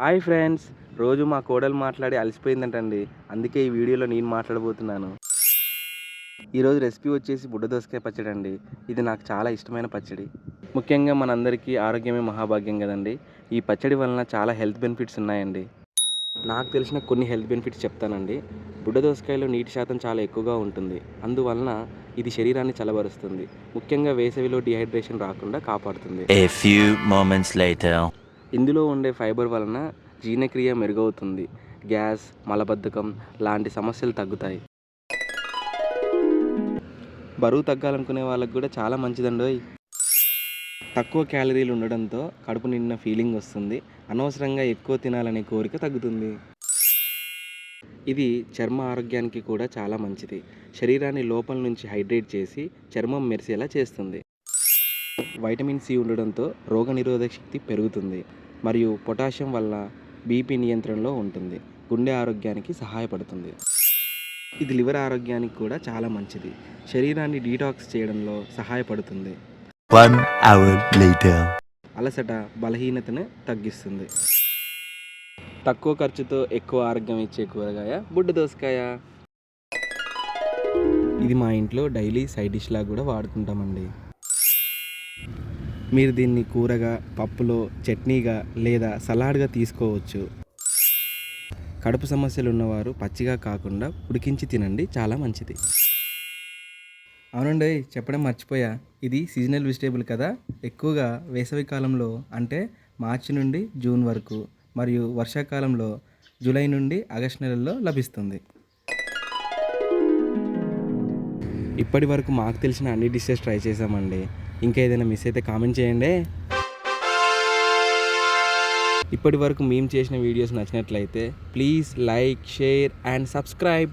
Hi friends రోజు మా కోడలు మాట్లాడి అలసిపోయిందంటండి. అందుకే ఈ వీడియోలో నేను మాట్లాడబోతున్నాను. ఈరోజు రెసిపీ వచ్చేసి బుడ్డ దోసకాయ పచ్చడి అండి ఇది నాకు చాలా ఇష్టమైన పచ్చడి. ముఖ్యంగా మనందరికీ ఆరోగ్యమే మహాభాగ్యం కదండి. ఈ పచ్చడి వలన చాలా హెల్త్ బెనిఫిట్స్ ఉన్నాయండి. నాకు తెలిసిన కొన్ని హెల్త్ బెనిఫిట్స్ చెప్తానండి. బుడ్డ దోసకాయలో నీటి శాతం చాలా ఎక్కువగా ఉంటుంది. అందువలన ఇది శరీరాన్ని చలబరుస్తుంది. ముఖ్యంగా వేసవిలో డిహైడ్రేషన్ రాకుండా కాపాడుతుంది. ఇందులో ఉండే ఫైబర్ వలన జీర్ణక్రియ మెరుగవుతుంది. గ్యాస్ మలబద్ధకం లాంటి సమస్యలు తగ్గుతాయి. బరువు తగ్గాలనుకునే వాళ్ళకి కూడా చాలా మంచిదండోయ్ తక్కువ క్యాలరీలు ఉండడంతో కడుపు నిండిన ఫీలింగ్ వస్తుంది. అనవసరంగా ఎక్కువ తినాలనే కోరిక తగ్గుతుంది. ఇది చర్మ ఆరోగ్యానికి కూడా చాలా మంచిది. శరీరాన్ని లోపల నుంచి హైడ్రేట్ చేసి చర్మం మెరిసేలా చేస్తుంది. వైటమిన్ సి ఉండడంతో రోగనిరోధక శక్తి పెరుగుతుంది మరియు పొటాషియం వల్ల బీపీ నియంత్రణలో ఉంటుంది. గుండె ఆరోగ్యానికి సహాయపడుతుంది. ఇది లివర్ ఆరోగ్యానికి కూడా చాలా మంచిది. శరీరాన్ని డీటాక్స్ చేయడంలో సహాయపడుతుంది. అలసట బలహీనతను తగ్గిస్తుంది. తక్కువ ఖర్చుతో ఎక్కువ ఆరోగ్యం ఇచ్చే కూరగాయ బుడ్డ దోసకాయ. ఇది మా ఇంట్లో డైలీ సైడ్ డిష్లా కూడా వాడుతుంటామండి. మీరు దీన్ని కూరగా పప్పులో చట్నీగా లేదా సలాడ్గా తీసుకోవచ్చు. కడుపు సమస్యలు ఉన్నవారు పచ్చిగా కాకుండా ఉడికించి తినండి చాలా మంచిది. అవునండి చెప్పడం మర్చిపోయా. ఇది సీజనల్ వెజిటేబుల్ కదా. ఎక్కువగా వేసవి కాలంలో అంటే మార్చి నుండి జూన్ వరకు మరియు వర్షాకాలంలో జూలై నుండి ఆగస్ట్ నెలల్లో లభిస్తుంది. ఇప్పటి వరకు మాకు తెలిసిన అన్ని డిషెస్ ట్రై చేసామండి ఇంకా ఏదైనా మిస్ అయితే కామెంట్ చేయండి. ఇప్పటి వరకు మేము చేసిన వీడియోస్ నచ్చినట్లయితే please like share and subscribe